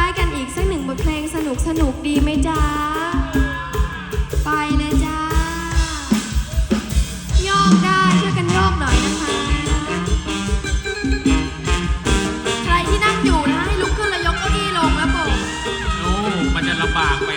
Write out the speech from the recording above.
ายกสนุกดีไหมจ๊ะ ไปเลยจ้าโยกได้ช่วยกันโยกหน่อยนะคะ ใครที่นั่งอยู่นะให้ลุกขึ้นแล้วยกเก้าอี้ลงแล้วโบก โอ้มันจะลำบากไป